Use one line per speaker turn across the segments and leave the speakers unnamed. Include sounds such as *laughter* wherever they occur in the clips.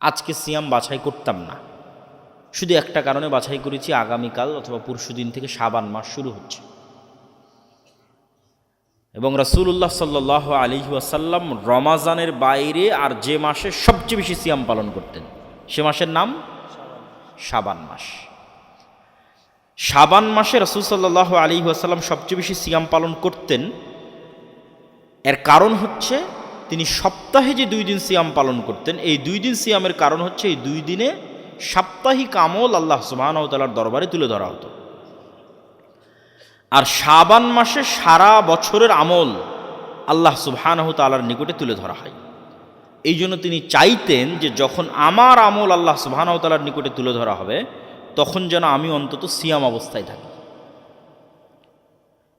আজকে সিয়াম বাছাই করতাম না। শুধু একটা কারণে বাছাই করেছি, আগামীকাল অথবা পরশু দিন থেকে সাবান মাস শুরু হচ্ছে। এবং রাসূলুল্লাহ সাল্লাহ আলী ওয়াসাল্লাম রমাজানের বাইরে আর যে মাসে সবচেয়ে বেশি সিয়াম পালন করতেন, সে মাসের নাম? সাবান মাস। সাবান মাসে রসুল সাল্লাহ আলী ওয়াসাল্লাম সবচেয়ে বেশি সিয়াম পালন করতেন। এর কারণ হচ্ছে তিনি সপ্তাহে যে দুই দিন সিয়াম পালন করতেন, এই দুই দিন সিয়ামের কারণ হচ্ছে এই দুই দিনে সাপ্তাহিক আমল আল্লাহ সুবাহতালার দরবারে তুলে ধরা হতো। আর শাবান মাসে সারা বছরের আমল আল্লাহ সুবহানাহু তালার নিকটে তুলে ধরা হয়। এই জন্য তিনি চাইতেন যে যখন আমার আমল আল্লাহ সুবহানাহু তালার নিকটে তুলে ধরা হবে, তখন যেন আমি অন্তত সিয়াম অবস্থায় থাকি।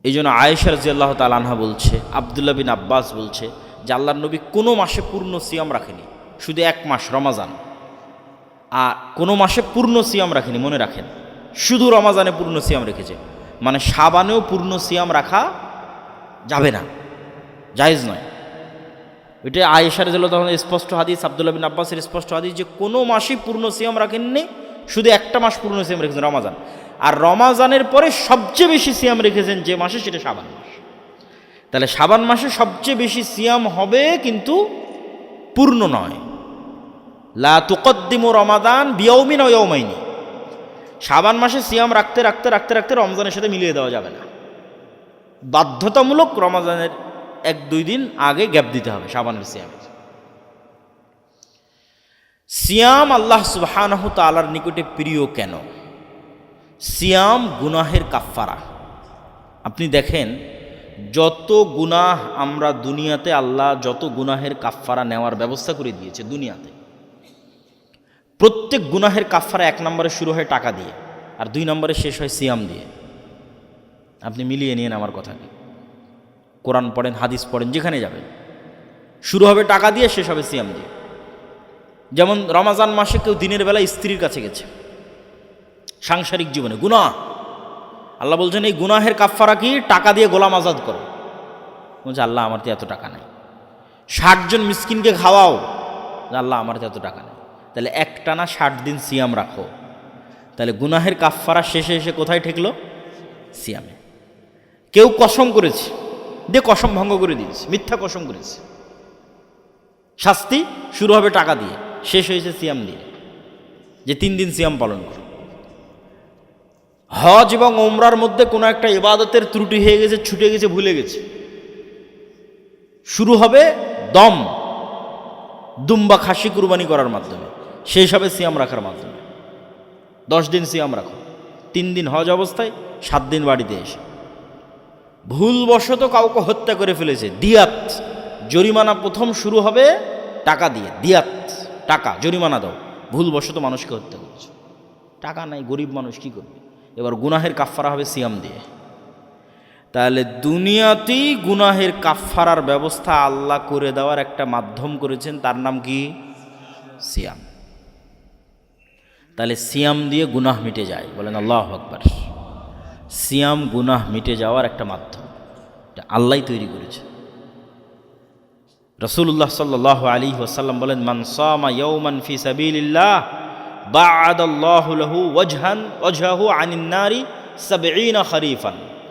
এই জন্য আয়েশা রাজিয়াল্লাহ তালানহা বলছে, আবদুল্লাহ বিন আব্বাস বলছে যে আল্লাহ নবী কোনো মাসে পূর্ণ সিয়াম রাখেনি, শুধু এক মাস রমাজান। আর কোনো মাসে পূর্ণ সিয়াম রাখেনি, মনে রাখেন, শুধু রমাজানে পূর্ণ সিয়াম রেখেছে। মানে সাবানেও পূর্ণ সিয়াম রাখা যাবে না, জায়েজ নয়। এটা আয়েশার জন্য তখন স্পষ্ট হাদিস, আবদুল্লাহ বিন আব্বাসের স্পষ্ট হাদিস যে কোনো মাসেই পূর্ণ সিয়াম রাখেননি, শুধু একটা মাস পূর্ণ সিয়াম রেখেছেন রমাজান। আর রমাজানের পরে সবচেয়ে বেশি সিয়াম রেখেছেন যে মাসে, সেটা সাবান মাস। তাহলে সাবান মাসে সবচেয়ে বেশি সিয়াম হবে কিন্তু পূর্ণ নয়। লা তুকদ্দিমু রমাদান বিয়ৌমিন ইয়ৌমাইনি সাবান মাসে সিয়াম রাখতে রাখতে রাখতে রাখতে রমজানের সাথে মিলিয়ে দেওয়া যাবে না। বাধ্যতামূলক রমাজানের এক দুই দিন আগে গ্যাপ দিতে হবে সাবানের সিয়ামের সিয়াম আল্লাহ সুবাহানহ তালার নিকটে প্রিয় কেন? সিয়াম গুনাহের কাফফারা। আপনি দেখেন যত গুনাহ আমরা দুনিয়াতে আল্লাহ যত গুনাহের কাফফারা নেওয়ার ব্যবস্থা করে দিয়েছে দুনিয়াতে। প্রত্যেক গুনাহের কাফফারা এক নম্বরে শুরু হয় টাকা দিয়ে, আর দুই নম্বরে শেষ হয় সিয়াম দিয়ে। আপনি মিলিয়ে নিন আমার কথাকে কোরআন পড়েন, হাদিস পড়েন, যেখানে যাবেন। শুরু হবে টাকা দিয়ে, শেষ হবে সিয়াম দিয়ে। যেমন রমাজান মাসে কেউ দিনের বেলা স্ত্রীর কাছে গেছে। সাংসারিক জীবনে গুনাহ। আল্লাহ বলছেন, এই গুনাহের কাফফারা কি? টাকা দিয়ে গোলাম আজাদ করো। বলছে, আল্লাহ, আমার তো এত টাকা নেই। ষাটজন মিসকিনকে খাওয়াও। আল্লাহ, আমার তো এত টাকা নেই। তাহলে একটানা ষাট দিন সিয়াম রাখো। তাহলে গুনাহের কাফফারা শেষে এসে কোথায় ঠেকলো? সিয়ামে। কেউ কসম করেছে। দিয়ে কসম ভঙ্গ করে দিয়েছে। মিথ্যা কসম করেছে। শাস্তি শুরু হবে টাকা দিয়ে। শেষ হয়েছে সিয়াম দিয়ে। যে তিন দিন সিয়াম পালন করো। হজ এবং ওমরার মধ্যে কোনো একটা ইবাদতের ত্রুটি হয়ে গেছে, ছুটে গেছে, ভুলে গেছে। শুরু হবে দম, দুম্বা খাসি কুরবানি করার মাধ্যমে। সেই হবে সিয়াম রাখার মাধ্যমে। দশ দিন সিয়াম রাখো। তিন দিন হজ অবস্থায়, সাত দিন বাড়িতে এসে। ভুলবশত কাউকে হত্যা করে ফেলেছে। দিয়াত। জরিমানা প্রথম শুরু হবে টাকা দিয়ে। দিয়াত। টাকা, জরিমানা দাও। ভুলবশত মানুষকে হত্যা করেছে। টাকা নাই, গরিব মানুষ কি করবে? এবার গুনাহের কাফফারা হবে সিয়াম দিয়ে। তাহলে দুনিয়াতেই গুনাহের কাফফারার ব্যবস্থা আল্লাহ করে দেওয়ার একটা মাধ্যম করেছেন, তার নাম কি? সিয়াম। তাহলে সিয়াম দিয়ে গুনাহ মিটে যায়, বলেন আল্লাহ আকবার। সিয়াম, গুনাহ মিটে যাওয়ার একটা মাধ্যম। এটা আল্লাহ তৈরি করেছে। রসুল্লাহ সাল্লাহ আলী ওসাল্লাম বলেন, মান সামা ইয়ৌমান ফি সাবিল্লাহ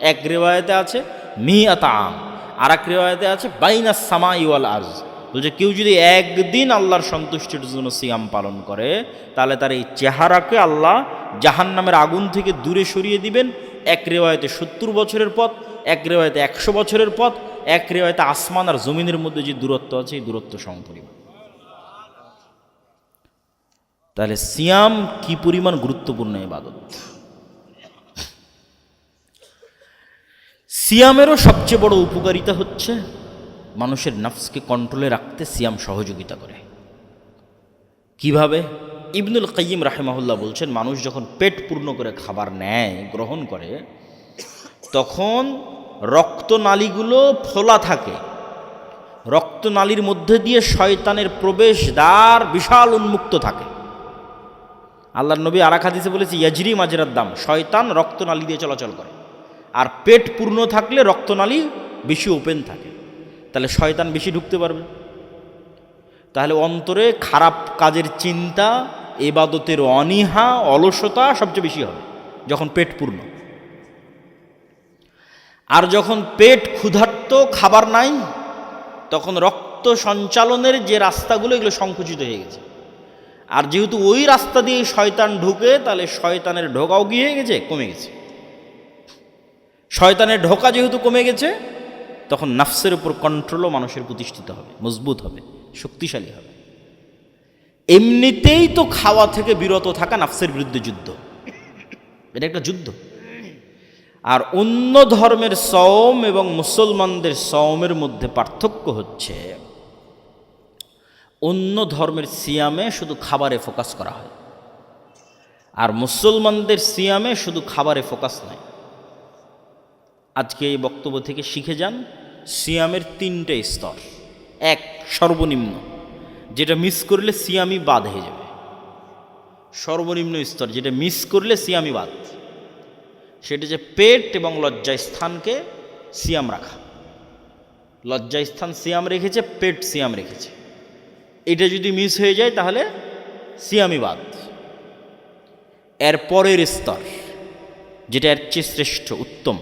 এক রিওয়ায়াতে আছে, মিআতা আম। আর এক রিওয়ায়াতে আছে, বাইনা সামাই ওয়াল আরজ। বলছে, কেউ যদি একদিন আল্লাহর সন্তুষ্টির জন্য সিয়াম পালন করে, তাহলে তার এই চেহারাকে আল্লাহ জাহান্নামের আগুন থেকে দূরে সরিয়ে দিবেন। এক রেওয়ায়তে সত্তর বছরের পথ, এক রেওয়ায়তে একশো বছরের পথ, এক রেওয়ায়তে আসমান আর জমিনের মধ্যে যে দূরত্ব আছে, এই দূরত্ব সমপরিমাণ। তাহলে সিয়াম কি পরিমাণ গুরুত্বপূর্ণ ইবাদত? সিয়ামেরও সবচেয়ে বড় উপকারিতা হচ্ছে মানুষের নফসকে কন্ট্রোলে রাখতে সিয়াম সহযোগিতা করে। কীভাবে? ইবনুল কাইম রাহেমাহুল্লাহ বলছেন, মানুষ যখন পেট পূর্ণ করে খাবার নেয়, গ্রহণ করে, তখন রক্তনালীগুলো ফোলা থাকে। রক্তনালীর মধ্যে দিয়ে শয়তানের প্রবেশ দ্বার বিশাল উন্মুক্ত থাকে। আল্লাহ নবী আরাক হাদিসে বলেছে, ইয়াজরি মাজরার দাম, শয়তান রক্তনালী দিয়ে চলাচল করে। আর পেট পূর্ণ থাকলে রক্তনালী বেশি ওপেন থাকে। তাহলে শয়তান বেশি ঢুকতে পারবে। তাহলে অন্তরে খারাপ কাজের চিন্তা, এবাদতের অনীহা, অলসতা সবচেয়ে বেশি হবে, যখন পেট পূর্ণ। আর যখন পেট ক্ষুধার্ত, খাবার নাই, তখন রক্ত সঞ্চালনের যে রাস্তাগুলো, এগুলো সংকুচিত হয়ে গেছে। আর যেহেতু ওই রাস্তা দিয়ে শয়তান ঢুকে, তাহলে শয়তানের ঢোকাও গিয়ে গেছে? কমে গেছে। শয়তানের ঢোকা যেহেতু কমে গেছে, তখন নাফসের উপর কন্ট্রোলও মানুষের প্রতিষ্ঠিত হবে, মজবুত হবে, শক্তিশালী হবে। এমনিতেই তো খাওয়া থেকে বিরত থাকা নাফসের বিরুদ্ধে যুদ্ধ। এটা একটা যুদ্ধ। আর অন্য ধর্মের সওম এবং মুসলমানদের সওমের মধ্যে পার্থক্য হচ্ছে অন্য ধর্মের সিয়ামে শুধু খাবারে ফোকাস করা হয়। আর মুসলমানদের সিয়ামে শুধু খাবারে ফোকাস নাই। আজকে এই বক্তব্য থেকে শিখে যান, সিয়ামের তিনটে স্তর। এক, সর্বনিম্ন, যেটা মিস করলে সিয়ামি বাদ হয়ে যাবে। সর্বনিম্ন স্তর, যেটা মিস করলে সিয়ামি বাদ। সেটা যে পেট এবং লজ্জায় স্থানকে সিয়াম রাখা। লজ্জায় স্থান সিয়াম রেখেছে, পেট সিয়াম রেখেছে। এটা যদি মিস হয়ে যায়, তাহলে সিয়ামি বাদ এর পরের স্তর, যেটা এর চেয়ে শ্রেষ্ঠ, উত্তম।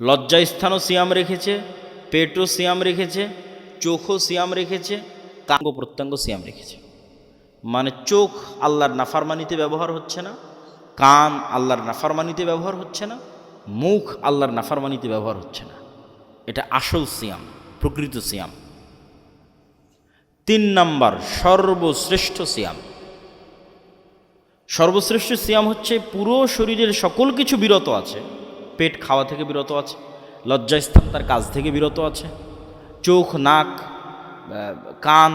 লজ্জাস্থানও সিয়াম রেখেছে, পেটও সিয়াম রেখেছে, চোখও সিয়াম রেখেছে, কাঙ্গ প্রত্যঙ্গ সিয়াম রেখেছে। মানে চোখ আল্লাহর নাফারমানিতে ব্যবহার হচ্ছে না, কান আল্লাহর নাফারমানিতে ব্যবহার হচ্ছে না, মুখ আল্লাহর নাফারমানিতে ব্যবহার হচ্ছে না। এটা আসল সিয়াম, প্রকৃত সিয়াম। তিন নাম্বার, সর্বশ্রেষ্ঠ সিয়াম। সর্বশ্রেষ্ঠ সিয়াম হচ্ছে পুরো শরীরের সকল কিছু বিরত আছে। পেট খাওয়া থেকে বিরত আছে, লজ্জাস্থান তার কাজ থেকে বিরত আছে, চোখ, নাক কান,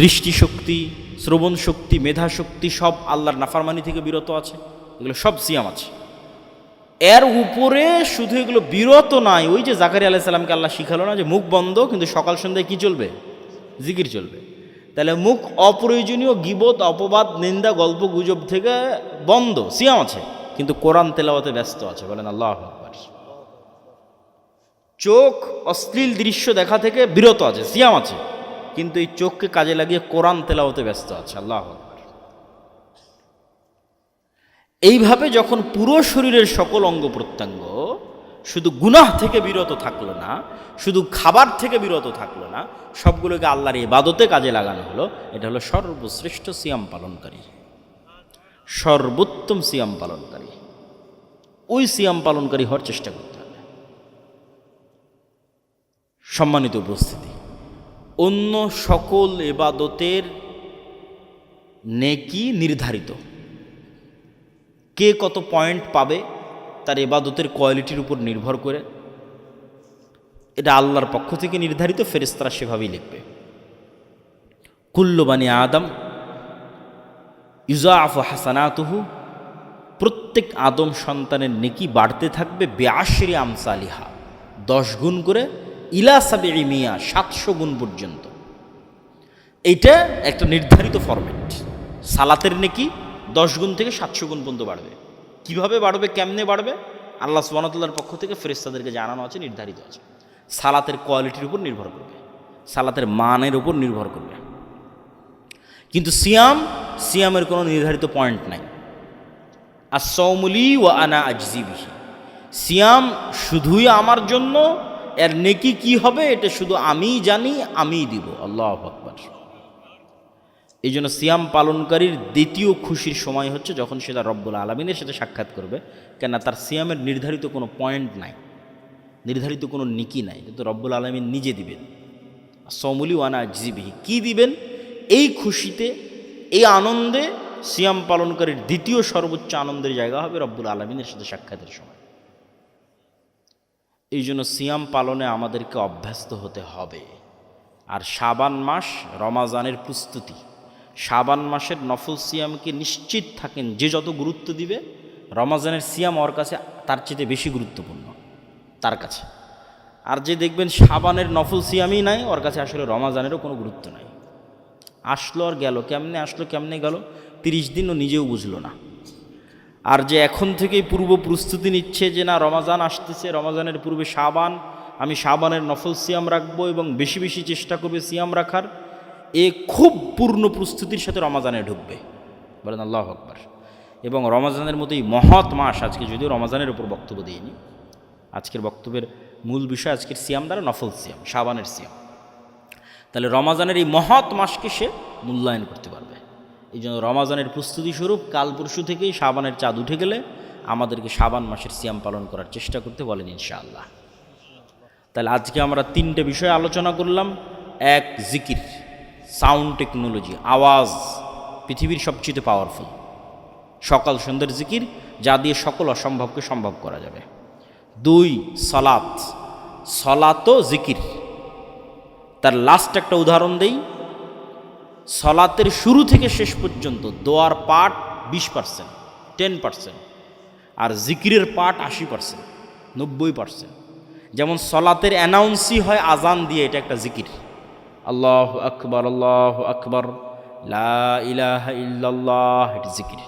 দৃষ্টিশক্তি শ্রবণ শক্তি মেধা শক্তি সব আল্লাহর নাফারমানি থেকে বিরত আছে, এগুলো সব সিয়াম আছে। এর উপরে শুধু এগুলো বিরত নাই, ওই যে জাকারি আলাহ সাল্লামকে আল্লাহ শিখালো না যে মুখ বন্ধ, কিন্তু সকাল সন্ধ্যায় কি চলবে? জিকির চলবে। তাহলে মুখ অপ্রয়োজনীয়, গিবত, অপবাদ, নিন্দা, গল্প, গুজব থেকে বন্ধ, সিয়াম আছে। কিন্তু কোরআন তেলাওয়াতে ব্যস্ত আছে, বলেন আল্লাহ আকবার। চোখ অশ্লীল দৃশ্য দেখা থেকে বিরত আছে, সিয়াম আছে। কিন্তু এই চোখকে কাজে লাগিয়ে কোরআন তেলাওয়াতে ব্যস্ত আছে, আল্লাহ আকবার। এইভাবে যখন পুরো শরীরের সকল অঙ্গ প্রত্যঙ্গ শুধু গুনাহ থেকে বিরত থাকল না, শুধু খাবার থেকে বিরত থাকল না, সবগুলোকে আল্লাহর ইবাদতে কাজে লাগানো হলো। এটা হলো সর্বশ্রেষ্ঠ সিয়াম পালনকারী। সর্বোত্তম সিয়াম পালনকারী। ওই সিয়াম পালনকারী হওয়ার চেষ্টা করতে হবে। সম্মানিত উপস্থিতি, অন্য সকল এবাদতের নেকি নির্ধারিত। কে কত পয়েন্ট পাবে? তার এবাদতের কোয়ালিটির উপর নির্ভর করে। এটা আল্লাহর পক্ষ থেকে নির্ধারিত ফেরেস্তারা সেভাবেই লিখবে। কুল্লবানি আদম ইউজাফ হাসানাতুহু, প্রত্যেক আদম সন্তানের নেকি বাড়তে থাকবে বেআশরি আমসালিহা, দশ গুণ করে ইলা সাবে মিয়া, সাতশো গুণ পর্যন্ত। এইটা একটা নির্ধারিত ফরম্যাট সালাতের নেকি দশ গুণ থেকে সাতশো গুণ পর্যন্ত বাড়বে। কীভাবে বাড়বে, কেমনে বাড়বে? আল্লাহ সুবানতাল্লার পক্ষ থেকে ফেরেস্তাদেরকে জানানো আছে, নির্ধারিত আছে। সালাতের কোয়ালিটির উপর নির্ভর করবে। সালাতের মানের উপর নির্ভর করবে। কিন্তু সিয়াম, সিয়ামের কোনো নির্ধারিত পয়েন্ট নাই। আর সৌমলি ও আনা আজজিবিহি সিয়াম শুধুই আমার জন্য, এর নেকি কি হবে, এটা শুধু আমিই জানি, আমিই দিব। আল্লাহ আকবর। এই জন্য সিয়াম পালনকারীর দ্বিতীয় খুশির সময় হচ্ছে যখন সে তার রব্বুল আলমিনের সাথে সাক্ষাৎ করবে। কেননা তার সিয়ামের নির্ধারিত কোনো পয়েন্ট নাই, নির্ধারিত কোনো নিকি নাই কিন্তু রব্বুল আলমিন নিজে দিবেন। সমুলি ওয়ানা জিবিহি কী দিবেন? এই খুশিতে, এই আনন্দে সিয়াম পালনকারীর দ্বিতীয় সর্বোচ্চ আনন্দের জায়গা হবে রব্বুল আলমিনের সাথে সাক্ষাতের সময়। এই জন্য সিয়াম পালনে আমাদেরকে অভ্যস্ত হতে হবে। আর শাবান মাস রমাজানের প্রস্তুতি। শাবান মাসের নফল সিয়ামকে নিশ্চিত থাকেন যে যত গুরুত্ব দিবে, রমাজানের সিয়াম ওর কাছে তার চেয়ে বেশি গুরুত্বপূর্ণ, তার কাছে। আর যে দেখবেন সাবানের নফল সিয়ামই নাই, ওর কাছে আসলে রমাজানেরও কোনো গুরুত্ব নাই। আসলো আর গেল, কেমনে আসলো, কেমনে গেল, তিরিশ দিনও নিজেও বুঝলো না। আর যে এখন থেকেই পূর্ব প্রস্তুতি নিচ্ছে যে না, রমাজান আসতেছে, রমাজানের পূর্বে সাবান আমি সাবানের নফল সিয়াম রাখব এবং বেশি বেশি চেষ্টা করবে সিয়াম রাখার এ খুব পূর্ণ প্রস্তুতির সাথে রমাজানে ঢুকবে। বলেন আল্লাহ আকবর। এবং রমাজানের মতো এই মহৎ মাস আজকে, যদিও রমাজানের উপর বক্তব্য দিইনি। আজকের বক্তব্যের মূল বিষয় আজকের সিয়াম দ্বারা নফল সিয়াম সাবানের সিয়াম। তাহলে রমাজানের এই মহৎ মাসকে সে মূল্যায়ন করতে পারবে। এই জন্য রমাজানের প্রস্তুতি স্বরূপ কাল পরশু থেকেই সাবানের চাঁদ উঠে গেলে আমাদেরকে সাবান মাসের সিয়াম পালন করার চেষ্টা করতে বলেন ইনশাআল্লাহ। তাহলে আজকে আমরা তিনটে বিষয়ে আলোচনা করলাম। এক, জিকির। সাউন্ড টেকনোলজি, আওয়াজ, পৃথিবীর সবচেয়ে পাওয়ারফুল সকাল সন্ধ্যের জিকির, যা দিয়ে সকল অসম্ভবকে সম্ভব করা যাবে। দুই, সলাত। সলাতও জিকির। তার লাস্ট একটা উদাহরণ দেই। সলাতের শুরু থেকে শেষ পর্যন্ত দোয়ার পাঠ বিশ পার্সেন্ট টেন পার্সেন্ট আর জিকিরের পাঠ আশি পার্সেন্ট নব্বই পার্সেন্ট যেমন সলাতের অ্যানাউন্সই হয় আজান দিয়ে, এটা একটা জিকির। আল্লাহ আকবর আল্লাহ আকবর, লা ইলাহা ইল্লাল্লাহ, এটা জিকির।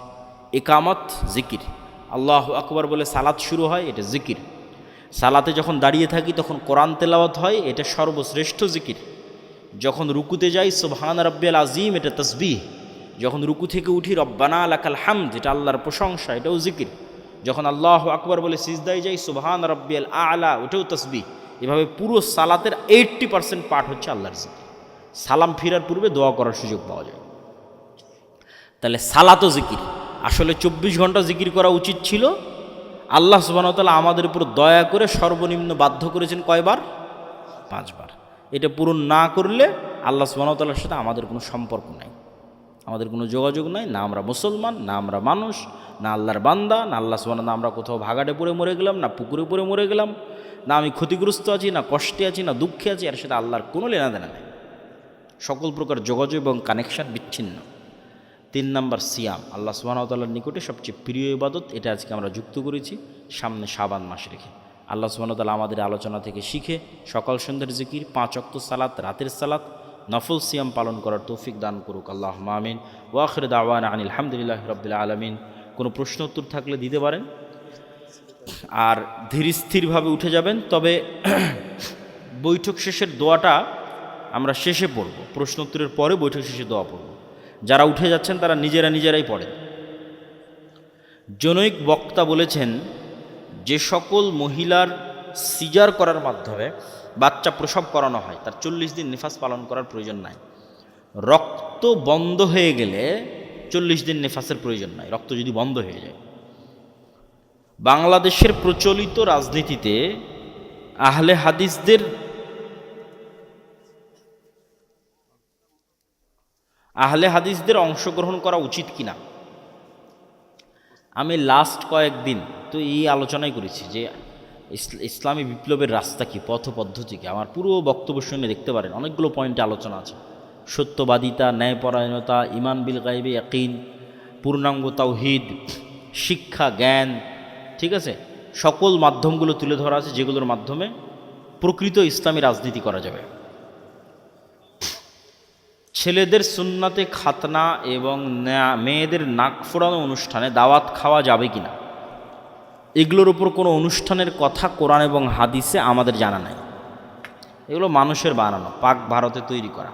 একামত জিকির। আল্লাহ আকবর বলে সালাত শুরু হয়, এটা জিকির। সালাতে যখন দাঁড়িয়ে থাকি, তখন কোরআন তেলাওয়াত হয়, এটা সর্বশ্রেষ্ঠ জিকির। যখন রুকুতে যাই, সুবহান রব্বিয়াল আজিম এটা তসবিহ। যখন রুকু থেকে উঠি, রব্বানা লাকাল হামদ, এটা আল্লাহর প্রশংসা, এটাও জিকির। যখন আল্লাহ আকবর বলে সিজদাই যাই, সুবহান রব্বিয়াল আলা, ওটাও তসবিহ। এভাবে পুরো সালাতের এইট্টি পার্সেন্ট পাঠ হচ্ছে আল্লাহর জিকির। সালাম ফিরার পূর্বে দোয়া করার সুযোগ পাওয়া যায়। তাহলে সালাতও জিকির। আসলে চব্বিশ ঘণ্টা জিকির করা উচিত ছিল। আল্লাহ সুবাহতাল্লাহ আমাদের উপর দয়া করে সর্বনিম্ন বাধ্য করেছেন কয়বার? পাঁচবার। এটা পূরণ না করলে আল্লাহ সুবাহতাল্লাহর সাথে আমাদের কোনো সম্পর্ক নাই। আমাদের কোনো যোগাযোগ নাই। না আমরা মুসলমান, না আমরা মানুষ, না আল্লাহর বান্দা, না আল্লাহ সুবাহ না আমরা কোথাও ভাগাটে পড়ে মরে গেলাম, না পুকুরে পড়ে মরে গেলাম, না আমি ক্ষতিগ্রস্ত আছি, না কষ্টে আছি, না দুঃখে আছি, এর সাথে আল্লাহর কোনো লেনাদেনা নেই। সকল প্রকার যোগাযোগ এবং কানেকশন বিচ্ছিন্ন। তিন নম্বর সিয়াম, আল্লাহ সুবাহতাল্লাহর নিকটে সবচেয়ে প্রিয় ইবাদত, এটা আজকে আমরা যুক্ত করেছি, সামনে সাবান মাস রেখে। আল্লাহ সুবাহতাল্লাহ আমাদের আলোচনা থেকে শিখে সকাল সন্ধ্যার জিকির, পাঁচ অক্ত সালাত, রাতের সালাত, নফল সিয়াম পালন করার তৌফিক দান করুক আল্লাহ মামিন ওয়াখির দাওয়ান আনিল আলহামদুলিল্লাহ রবিল্লা আলমিন। কোনো প্রশ্ন, উত্তর থাকলে দিতে পারেন। আর ধীর স্থিরভাবে উঠে যাবেন, তবে *clears throat* বৈঠক শেষের দোয়াটা আমরা শেষে পড়ব, প্রশ্নোত্তরের পরে বৈঠক শেষে দোয়া পড়ব। যারা উঠে যাচ্ছেন, তারা নিজেরা নিজেরাই পড়েন। জনৈক বক্তা বলেছেন, যে সকল মহিলার সিজার করার মাধ্যমে বাচ্চা প্রসব করানো হয়, তার চল্লিশ দিন নিফাস পালন করার প্রয়োজন নাই। রক্ত বন্ধ হয়ে গেলে চল্লিশ দিন নেফাসের প্রয়োজন নাই, রক্ত যদি বন্ধ হয়ে যায়। বাংলাদেশের প্রচলিত রাজনীতিতে আহলে হাদিসদের আহলে হাদিসদের অংশগ্রহণ করা উচিত কিনা? আমি লাস্ট কয়েকদিন, তো এই আলোচনাই করেছি যে ইসলামী বিপ্লবের রাস্তা কি, পথ পদ্ধতি কি? আমার পুরো বক্তব্য শুনে দেখতে পারেন, অনেকগুলো পয়েন্টে আলোচনা আছে। সত্যবাদিতা, ন্যায়পরায়ণতা ইমান বিল গাইবে একইন পূর্ণাঙ্গ তাওহিদ, শিক্ষা, জ্ঞান, ঠিক আছে? সকল মাধ্যমগুলো তুলে ধরা আছে যেগুলোর মাধ্যমে প্রকৃত ইসলামী রাজনীতি করা যাবে। ছেলেদের সুন্নাতে খাতনা এবং মেয়েদের নাক ফোড়ানো অনুষ্ঠানে দাওয়াত খাওয়া যাবে কি না এগুলোর উপর কোনো অনুষ্ঠানের কথা কোরআন এবং হাদিসে আমাদের জানা নাই। এগুলো মানুষের বানানো, পাক ভারতে তৈরি করা।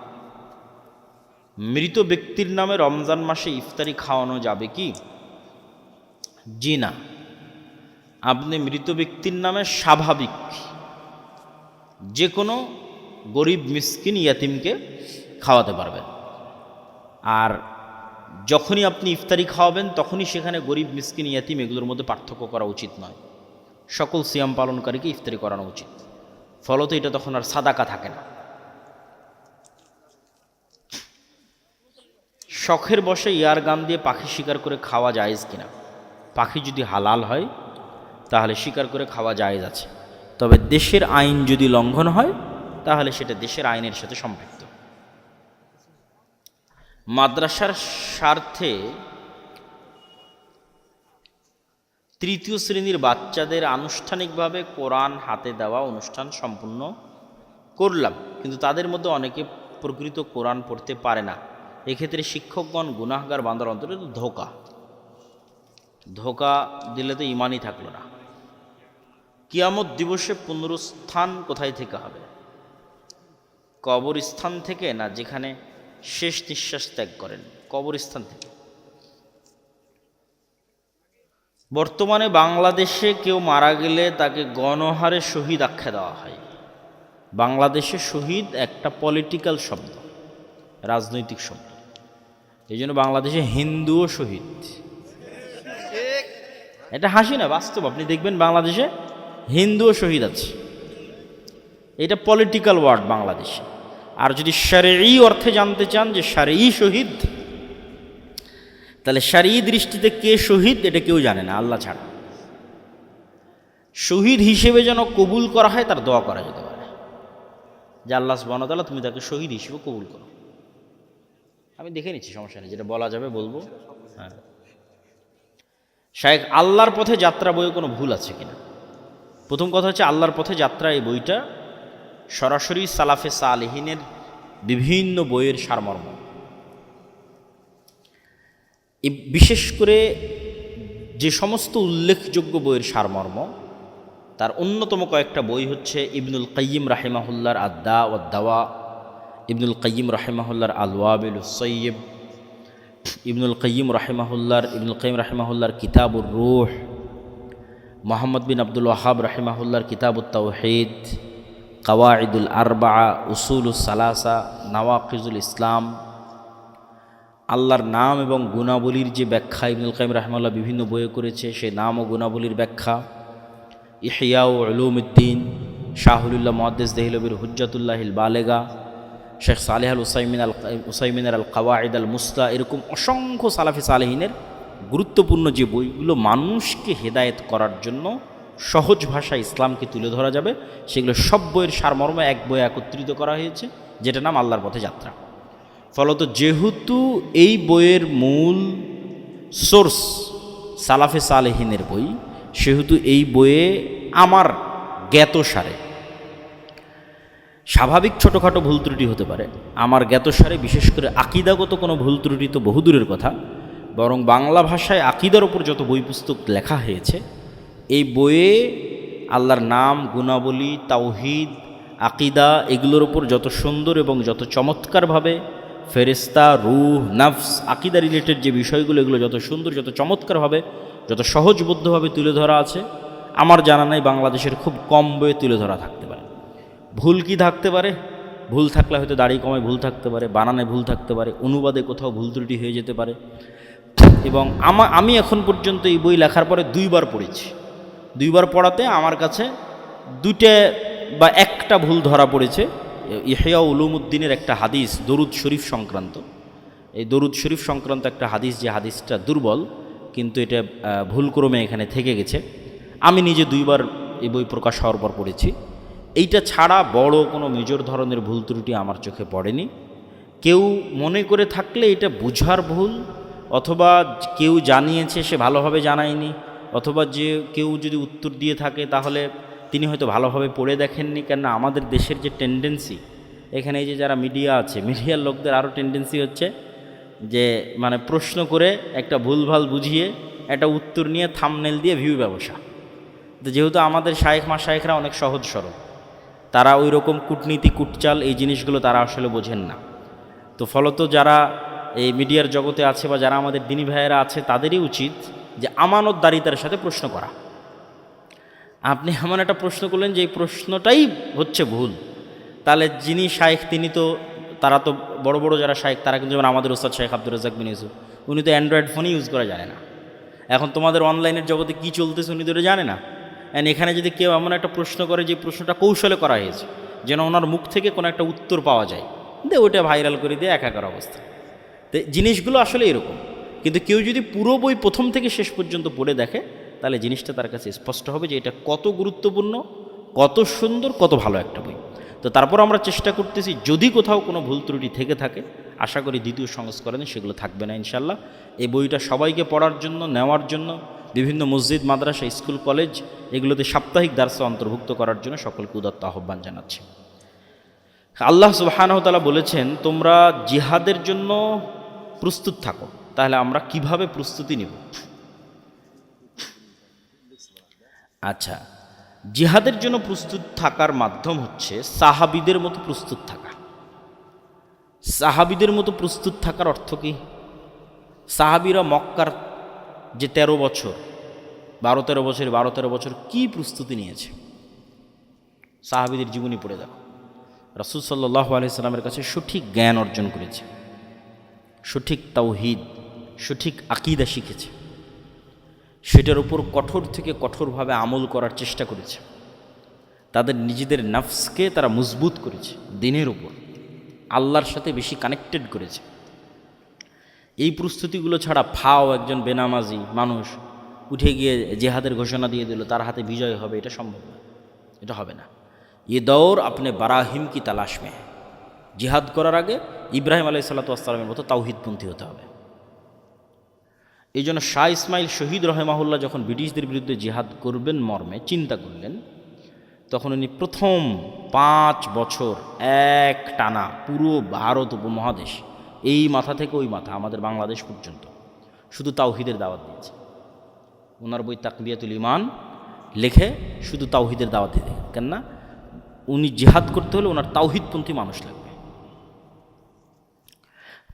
মৃত ব্যক্তির নামে রমজান মাসে ইফতারি খাওয়ানো যাবে কি? জি না। আপনি মৃত ব্যক্তির নামে স্বাভাবিক। যে কোনো গরিব, মিসকিন, ইয়াতিমকে খাওয়াতে পারবেন। আর যখনই আপনি ইফতারি খাওয়াবেন, তখনই সেখানে গরিব, মিসকিন, ইয়াতিম এগুলোর মধ্যে পার্থক্য করা উচিত নয়। সকল সিয়াম পালনকারীকে ইফতারি করানো উচিত। ফলত এটা তখন আর সাদাকা থাকে না। শখের বসে ইয়ার গান দিয়ে পাখি শিকার করে খাওয়া জায়েজ কিনা? পাখি যদি হালাল হয়, তাহলে শিকার করে খাওয়া জায়েজ আছে। তবে দেশের আইন যদি লঙ্ঘন হয়, তাহলে সেটা দেশের আইনের সাথে সম্পৃক্ত। মাদ্রাসার স্বার্থে তৃতীয় শ্রেণির বাচ্চাদের আনুষ্ঠানিকভাবে কোরআন হাতে দেওয়া অনুষ্ঠান সম্পূর্ণ করলাম। কিন্তু তাদের মধ্যে অনেকে প্রকৃত কোরআন পড়তে পারে না। এক্ষেত্রে শিক্ষকগণ গুনাহগার বান্দার অন্তরে ধোকা। ধোকা দিলে তো ইমানই থাকল না। কিয়ামত দিবসে পুনরুত্থান কোথায় থেকে হবে? কবরস্থান থেকে না যেখানে শেষ নিঃশ্বাস ত্যাগ করেন, কবরস্থান থেকে। বর্তমানে বাংলাদেশে কেউ মারা গেলে তাকে গণহারে শহীদ আখ্যা দেওয়া হয়। বাংলাদেশে শহীদ একটা পলিটিক্যাল শব্দ, রাজনৈতিক শব্দ। এই জন্য বাংলাদেশে হিন্দুও শহীদ। এটা হাসি না, বাস্তব। আপনি দেখবেন বাংলাদেশে হিন্দুও শহীদ আছে। এটা পলিটিক্যাল ওয়ার্ড বাংলাদেশে। আর যদি সারেই অর্থে জানতে চান যে সারেই শহীদ, তাহলে সারি দৃষ্টিতে কে শহীদ এটা কেউ জানে না, আল্লাহ ছাড়া। শহীদ হিসেবে যেন কবুল করা হয়, তার দোয়া করা যেতে পারে। যে আল্লাহ সুবাহতাল্লাহ তুমি তাকে শহীদ হিসেবে কবুল করো। আমি দেখে নিচ্ছি, সমস্যা নেই, যেটা বলা যাবে বলব। হ্যাঁ। শায়েখ, আল্লাহর পথে যাত্রা বইয়ে কোনো ভুল আছে কিনা? প্রথম কথা হচ্ছে, আল্লাহর পথে যাত্রা এই বইটা সরাসরি সালাফে সালেহিনের বিভিন্ন বইয়ের সারমর্ম। বিশেষ করে যে সমস্ত উল্লেখযোগ্য বইয়ের সারমর্ম, তার অন্যতম কয়েকটা বই হচ্ছে ইবনুল কাইয়িম রাহিমাহুল্লার আদা ও দাওয়া ইবনুল কাইয়িম রাহিমাহুল্লার আলওয়াবিল সৈয়ব ইবনুল কাইয়িম রাহিমাহুল্লার, ইবনুল কাইম রাহিমাহুল্লার কিতাবুর রুহ, মোহাম্মদ বিন আব্দুল ওয়াহাব রাহিমাহুল্লার কিতাবুত তাওহিদ কওয়াইদুল আরবা উসুল সালাসা, নওয়াকিজুল ইসলাম। আল্লাহর নাম এবং গুণাবলীর যে ব্যাখ্যা ইবনুল কাইম রাহমাল্লাহ বিভিন্ন বইয়ে করেছে, সেই নাম ও গুণাবলীর ব্যাখ্যা। ইহিয়াউ উলুমুদ্দিন, শাহুলুল্লাহ মহাদ্দেস দেহিলবির হুজ্জাতুল্লাহিল বালেগা, শেখ সালেহ আল উসাইমিন আল উসাইমিনের আল কাওয়াইদ আল মুস্তা এরকম অসংখ্য সালাফি সালেহিনের গুরুত্বপূর্ণ যে বইগুলো মানুষকে হেদায়েত করার জন্য সহজ ভাষায় ইসলামকে তুলে ধরা যাবে। সেগুলো সব বইয়ের সারমর্ম এক বই একত্রিত করা হয়েছে যেটা নাম আল্লাহর পথে যাত্রা। ফলত যেহেতু এই বইয়ের মূল সোর্স সালাফে সালেহিনের বই, সেহেতু এই বইয়ে আমার জ্ঞাত সারে স্বাভাবিক ছোটোখাটো ভুল ত্রুটি হতে পারে। আমার জ্ঞাতসারে বিশেষ করে আকিদাগত কোনো ভুল ত্রুটি তো বহুদূরের কথা, বরং বাংলা ভাষায় আকিদার ওপর যত বই পুস্তক লেখা হয়েছে এই বইয়ে আল্লাহর নাম, গুণাবলী, তাওহিদ, আকিদা এগুলোর ওপর যত সুন্দর এবং যত চমৎকারভাবে ফেরিস্তা রুহ, নাফস, আকিদা রিলেটেড যে বিষয়গুলো, এগুলো যত সুন্দর, যত চমৎকারভাবে, যত সহজবদ্ধভাবে তুলে ধরা আছে, আমার জানা নাই বাংলাদেশের খুব কম বইয়ে তুলে ধরা থাকতে পারে। ভুল কি থাকতে পারে? ভুল থাকলে হয়তো দাড়ি কমায় ভুল থাকতে পারে, বানানে ভুল থাকতে পারে, অনুবাদে কোথাও ভুল ত্রুটি হয়ে যেতে পারে। এবং আমা, আমি এখন পর্যন্ত এই বই লেখার পরে দুইবার পড়েছি। দুইবার পড়াতে আমার কাছে দুইটা বা একটা ভুল ধরা পড়েছে। ইহিয়া উলুমুদ্দিনের একটা হাদিস, দরুদ শরীফ সংক্রান্ত। এই দরুদ শরীফ সংক্রান্ত একটা হাদিস যে হাদিসটা দুর্বল, কিন্তু এটা ভুলক্রমে এখানে থেকে গেছে। আমি নিজে দুইবার এই বই প্রকাশ হওয়ার পর পড়েছি। এইটা ছাড়া বড় কোনো মেজর ধরনের ভুল ত্রুটি আমার চোখে পড়েনি। কেউ মনে করে থাকলে এটা বুঝার ভুল, অথবা কেউ জানিয়েছে সে ভালোভাবে জানায়নি অথবা যে কেউ যদি উত্তর দিয়ে থাকে, তাহলে তিনি হয়তো ভালোভাবে পড়ে দেখেননি। কেননা আমাদের দেশের যে টেন্ডেন্সি এখানে এই যে যারা মিডিয়া আছে মিডিয়ার লোকদের আরও টেন্ডেন্সি হচ্ছে যে মানে প্রশ্ন করে একটা ভুলভাল বুঝিয়ে, একটা উত্তর নিয়ে থামনেল দিয়ে ভিউ ব্যবসা। তো যেহেতু আমাদের শায়েখ মা শায়েখরা অনেক সহজ সরল, তারা ওই রকম কূটনীতি, কুটচাল এই জিনিসগুলো তারা আসলে বোঝেন না। তো ফলত যারা এই মিডিয়ার জগতে আছে বা যারা আমাদের দিনী ভাইয়েরা আছে, তাদেরই উচিত যে আমানতদারিতার সাথে প্রশ্ন করা। আপনি এমন একটা প্রশ্ন করলেন যে এই প্রশ্নটাই হচ্ছে ভুল। তাহলে যিনি শায়েখ, তিনি তো, তারা তো বড় বড় যারা শায়েখ, তারা কিন্তু যেমন আমাদের ওস্তাদ শায়েখ আব্দুর রাজাক বিন ইউসুফ, উনি তো অ্যান্ড্রয়েড ফোনই ইউজ করা জানে না। এখন তোমাদের অনলাইনের জগতে কী চলতেছে উনি তো জানে না। অ্যান্ড এখানে যদি কেউ এমন একটা প্রশ্ন করে যে প্রশ্নটা কৌশলে করা হয়েছে, যেন ওনার মুখ থেকে কোনো একটা উত্তর পাওয়া যায়, দে ওইটা ভাইরাল করে দিয়ে একাকার অবস্থা। তো জিনিসগুলো আসলে এরকম। কিন্তু কেউ যদি পুরো বই প্রথম থেকে শেষ পর্যন্ত পড়ে দেখে, তাহলে জিনিসটা তার কাছে স্পষ্ট হবে যে এটা কত গুরুত্বপূর্ণ, কত সুন্দর, কত ভালো একটা বই। তো তারপর আমরা চেষ্টা করতেছি, যদি কোথাও কোনো ভুল ত্রুটি থেকে থাকে, আশা করি দ্বিতীয় সংস্করণে সেগুলো থাকবে না ইনশাল্লাহ এই বইটা সবাইকে পড়ার জন্য, নেওয়ার জন্য, বিভিন্ন মসজিদ, মাদ্রাসা, স্কুল, কলেজ, এগুলোতে সাপ্তাহিক দার্সে অন্তর্ভুক্ত করার জন্য সকলকে উদত্ত আহ্বান জানাচ্ছি। আল্লাহ সুবাহানহতালা বলেছেন, তোমরা জিহাদের জন্য প্রস্তুত থাকো। তাহলে আমরা কীভাবে প্রস্তুতি নিব? আচ্ছা জিহাদের জন্য প্রস্তুত থাকার মাধ্যম হচ্ছে সাহাবিদের মতো প্রস্তুত থাকা। সাহাবিদের মতো প্রস্তুত থাকার অর্থ কি? সাহাবিরা মক্কার যে তেরো বছর, বারো তেরো বছর, বারো তেরো বছর কী প্রস্তুতি নিয়েছে? সাহাবিদের জীবনী পড়ে দেখো। রাসুল সাল্লাহ আলাইসাল্লামের কাছে সঠিক জ্ঞান অর্জন করেছে। সঠিক তাওহিদ সঠিক আকিদা শিখেছে। সেটার উপর কঠোর থেকে কঠোরভাবে আমল করার চেষ্টা করেছে। তাদের নিজেদের নাফসকে তারা মজবুত করেছে দিনের উপর। আল্লাহর সাথে বেশি কানেক্টেড করেছে। এই প্রস্তুতিগুলো ছাড়া ফাও একজন বেনামাজি মানুষ উঠে গিয়ে জেহাদের ঘোষণা দিয়ে দিল, তার হাতে বিজয় হবে, এটা সম্ভব না। এটা হবে না। এ দৌর আপনি বারাহিম কি তালাশ মে জিহাদ করার আগে ইব্রাহিম আলাই সাল্লাতামের মতো তাওহিদপন্থী হতে হবে। এই জন্য শাহ ইসমাইল শহীদ রহেমাহুল্লাহ যখন ব্রিটিশদের বিরুদ্ধে জিহাদ করবেন মর্মে, চিন্তা করলেন, তখন উনি প্রথম পাঁচ বছর এক টানা পুরো ভারত উপমহাদেশ, এই মাথা থেকে ওই মাথা, আমাদের বাংলাদেশ পর্যন্ত, শুধু তাওহিদের দাওয়াত দিয়েছে। ওনার বই তাকবিয়াতুল ইমান লেখে শুধু তাওহিদের দাওয়াত দিতে কেননা উনি জেহাদ করতে হলে ওনার তাওহিদপন্থী মানুষ লাগবে।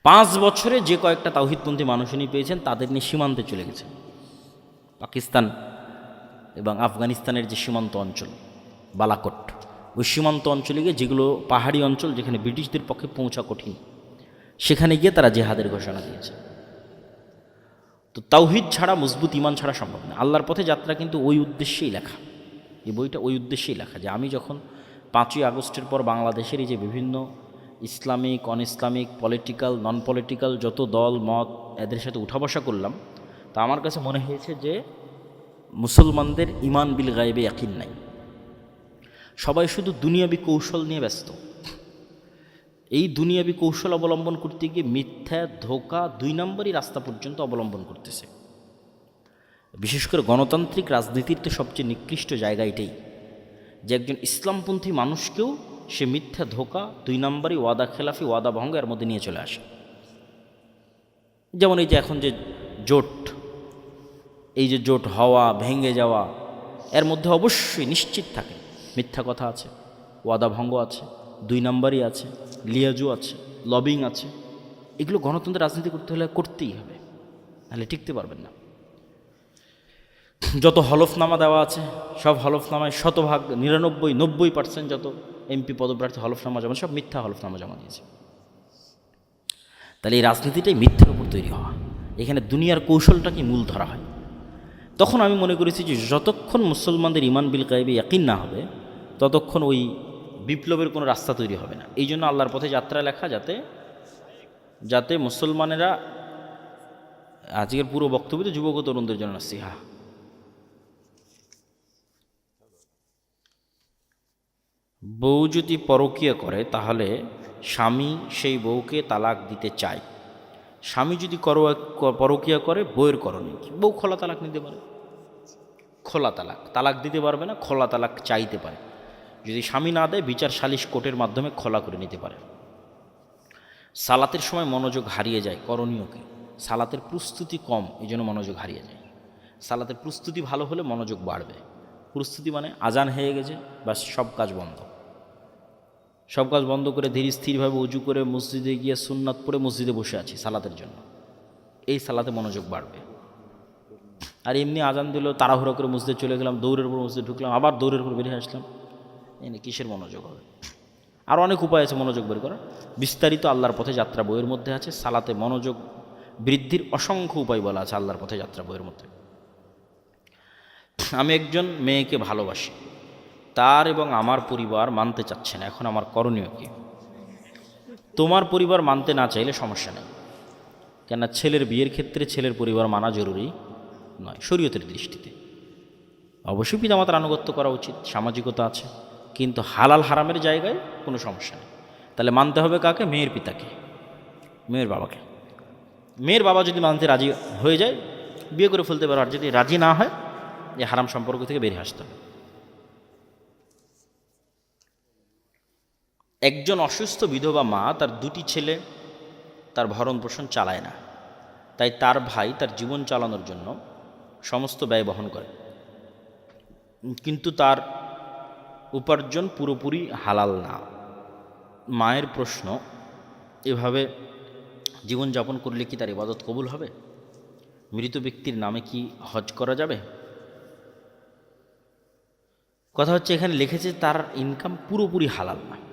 পাঁচ বছরে যে কয়েকটা তাওহিদপন্থী মানুষ উনি পেয়েছেন, তাদের নিয়ে সীমান্তে চলে গেছেন পাকিস্তান এবং আফগানিস্তানের যে সীমান্ত অঞ্চল, বালাকোট, ওই সীমান্ত অঞ্চলে গিয়ে যেগুলো পাহাড়ি অঞ্চল, যেখানে ব্রিটিশদের পক্ষে পৌঁছা কঠিন, সেখানে গিয়ে তারা জেহাদের ঘোষণা দিয়েছে। তো তাওহিদ ছাড়া, মজবুত ইমান ছাড়া সম্ভব না। আল্লাহর পথে যাত্রা কিন্তু ওই উদ্দেশ্যেই লেখা। এই বইটা ওই উদ্দেশ্যেই লেখা যে আমি যখন পাঁচই আগস্টের পর বাংলাদেশের এই যে বিভিন্ন Islamic on Islamic political non political যত দল, মত এদের সাথে উঠা বসা করলাম, তা আমার কাছে মনে হয়েছে যে মুসলমানদের ইমান বিল গায়েবে ইয়াকিন নাই। সবাই শুধু দুনিয়াবি কৌশল নিয়ে ব্যস্ত। এই দুনিয়াবি কৌশল অবলম্বন করতে গিয়ে মিথ্যা, ধোকা দুই নম্বরই রাস্তা পর্যন্ত অবলম্বন করতেছে। বিশেষ করে গণতান্ত্রিক রাজনীতির তো সবচেয়ে নিকৃষ্ট জায়গা এটাই। যে একজন ইসলামপন্থী মানুষকেও সে মিথ্যা ধোকা দুই নম্বরই ওয়াদা খেলাফি, ওয়াদা ভঙ্গ এর মধ্যে নিয়ে চলে আসে। যেমন এই যে এখন যে জোট, এই যে জোট হওয়া, ভেঙে যাওয়া, এর মধ্যে অবশ্যই নিশ্চিত থাকে। মিথ্যা কথা আছে, ওয়াদা ভঙ্গ আছে, দুই নম্বরই আছে, লিয়াজু আছে, লবিং আছে। এগুলো গণতন্ত্রের রাজনীতি করতে হলে করতেই হবে, নাহলে টিকতে পারবেন না। যত হলফনামা দেওয়া আছে, সব হলফনামায় শতভাগ, নিরানব্বই, নব্বই পার্সেন্ট যত এমপি পদপ্রার্থী হলফনামা জমা, সব মিথ্যা হলফনামা জমা দিয়েছে। তাহলে এই রাজনীতিটাই মিথ্যার উপর তৈরি হওয়া। এখানে দুনিয়ার কৌশলটাকে মূল ধরা হয়। তখন আমি মনে করেছি যে যতক্ষণ মুসলমানদের ইমান বিল গাইবে ইয়াকিন না হবে, ততক্ষণ ওই বিপ্লবের কোনো রাস্তা তৈরি হবে না। এই জন্য আল্লাহর পথে যাত্রা লেখা যাতে যাতে মুসলমানেরা, আজকের পুরো বক্তব্য যুবক তরুণদের জন্য সিহা বউ যদি পরকীয়া করে, তাহলে স্বামী সেই বউকে তালাক দিতে চায়। স্বামী যদি করো পরকীয়া করে, বউয়ের করণীয় কি? বউ খোলা তালাক নিতে পারে। খোলা তালাক। তালাক দিতে পারবে না, খোলা তালাক চাইতে পারে। যদি স্বামী না দেয়, বিচার সালিশ কোর্টের মাধ্যমে খোলা করে নিতে পারে। সালাতের সময় মনোযোগ হারিয়ে যায় করণীয় কি সালাতের প্রস্তুতি কম এই জন্য মনোযোগ হারিয়ে যায়। সালাতের প্রস্তুতি ভালো হলে মনোযোগ বাড়বে। প্রস্তুতি মানে আজান হয়ে গেছে বাস সব কাজ বন্ধ। সব কাজ বন্ধ করে ধীরে স্থিরভাবে উজু করে মসজিদে গিয়ে সুন্নাত পড়ে মসজিদে বসে আছি সালাতের জন্য। এই সালাতে মনোযোগ বাড়বে। আর এমনি আজান দিল তাড়াহুড়ো করে মসজিদে চলে গেলাম, দৌড়ের উপর মসজিদে ঢুকলাম, আবার দৌড়ের উপর বেরিয়ে আসলাম। এনে কিসের মনোযোগ হবে? আর অনেক উপায় আছে মনোযোগ বের করার। বিস্তারিত আল্লাহর পথে যাত্রা বইয়ের মধ্যে আছে, সালাতে মনোযোগ বৃদ্ধির অসংখ্য উপায় বলা আছে আল্লাহর পথে যাত্রা বইয়ের মধ্যে। আমি একজন মেয়েকে ভালোবাসি। তার এবং আমার পরিবার মানতে চাচ্ছে না এখন আমার করণীয় কি? তোমার পরিবার মানতে না চাইলে সমস্যা নেই। কেননা ছেলের বিয়ের ক্ষেত্রে ছেলের পরিবার মানা জরুরি নয়, শরীয়তের দৃষ্টিতে। অবশ্যই পিতামাতার আনুগত্য করা উচিত, সামাজিকতা আছে, কিন্তু হালাল হারামের জায়গায় কোনো সমস্যা নেই। তাহলে মানতে হবে কাকে? মেয়ের পিতাকে, মেয়ের বাবাকে। মেয়ের বাবা যদি মানতে রাজি হয়ে যায়, বিয়ে করে ফেলতে পারো, আর যদি রাজি না হয় যে হারাম সম্পর্ক থেকে বেরিয়ে আসতে হবে। একজন অসুস্থ বিধবা মা তার দুটি ছেলে তার ভরণ পোষণ চালায় না। তাই তার ভাই তার জীবন চালানোর জন্য সমস্ত ব্যয় বহন করে। কিন্তু তার উপার্জন পুরোপুরি হালাল না। মায়ের প্রশ্ন, এভাবে জীবনযাপন করলে কি তার ইবাদত কবুল হবে? মৃত ব্যক্তির নামে কি হজ করা যাবে? কথা হচ্ছে এখানে লিখেছে তার ইনকাম পুরোপুরি হালাল না।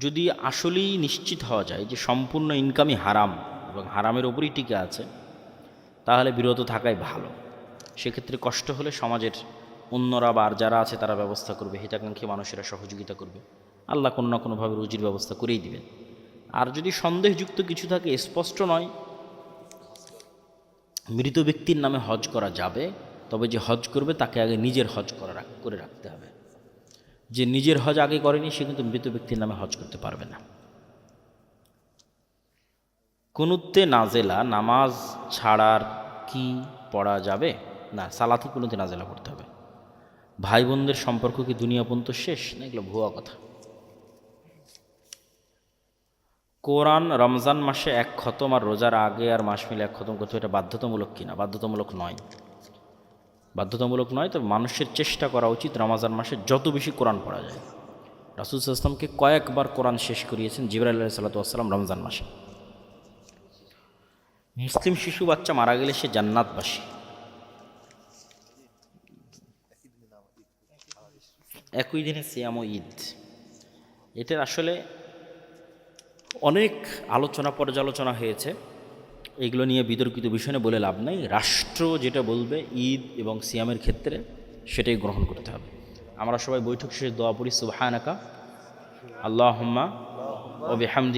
যদি আসলেই নিশ্চিত হওয়া যায় যে সম্পূর্ণ ইনকামই হারাম এবং হারামের ওপরই টিকে আছে, তাহলে বিরত থাকাই ভালো। সেক্ষেত্রে কষ্ট হলে সমাজের অন্যরা বা আর যারা আছে তারা ব্যবস্থা করবে, হিতাকাঙ্ক্ষী মানুষেরা সহযোগিতা করবে। আল্লাহ কোনো না কোনোভাবে রুজির ব্যবস্থা করেই দিবেন। আর যদি সন্দেহযুক্ত কিছু থাকে, স্পষ্ট নয়, মৃত ব্যক্তির নামে হজ করা যাবে, তবে যে হজ করবে তাকে আগে নিজের হজ করা করে রাখতে হবে। যে নিজের হজ আগে করেনি, সে কিন্তু মৃত ব্যক্তির নামে হজ করতে পারবে না। কুনুত্তে নাজেলা, নামাজ ছাড়ার কি পড়া যাবে? না, সালাতে কুনুতে নাজেলা পড়তে হবে। ভাই বোনদের সম্পর্ক কি দুনিয়া পর্যন্ত শেষ? না, এগুলো ভুয়া কথা। কোরআন রমজান মাসে এক খতম আর রোজার আগে আর মাস মিলে এক খতম করতে এটা বাধ্যতামূলক কিনা বাধ্যতামূলক নয়। বাধ্যতামূলক নয়, তবে মানুষের চেষ্টা করা উচিত রমজান মাসে যত বেশি কোরআন পড়া যায়। রাসুল সাল্লামকে কয়েকবার কোরআন শেষ করিয়েছেন জিবরা আল্লাহ সাল্লাতাম রমজান মাসে। মুসলিম শিশু বাচ্চা মারা গেলে সে জান্নাতবাসী। একই দিনে সিয়াম ও ঈদ। এটার আসলে অনেক আলোচনা পর্যালোচনা হয়েছে। এগুলো নিয়ে বিতর্কিত বিষয় বলে লাভ নাই। রাষ্ট্র যেটা বলবে ঈদ এবং সিয়ামের ক্ষেত্রে সেটাই গ্রহণ করতে হবে। আমরা সবাই বৈঠক শেষে দোয়া পড়ি সুবাহ আল্লাহ ও বেহামদি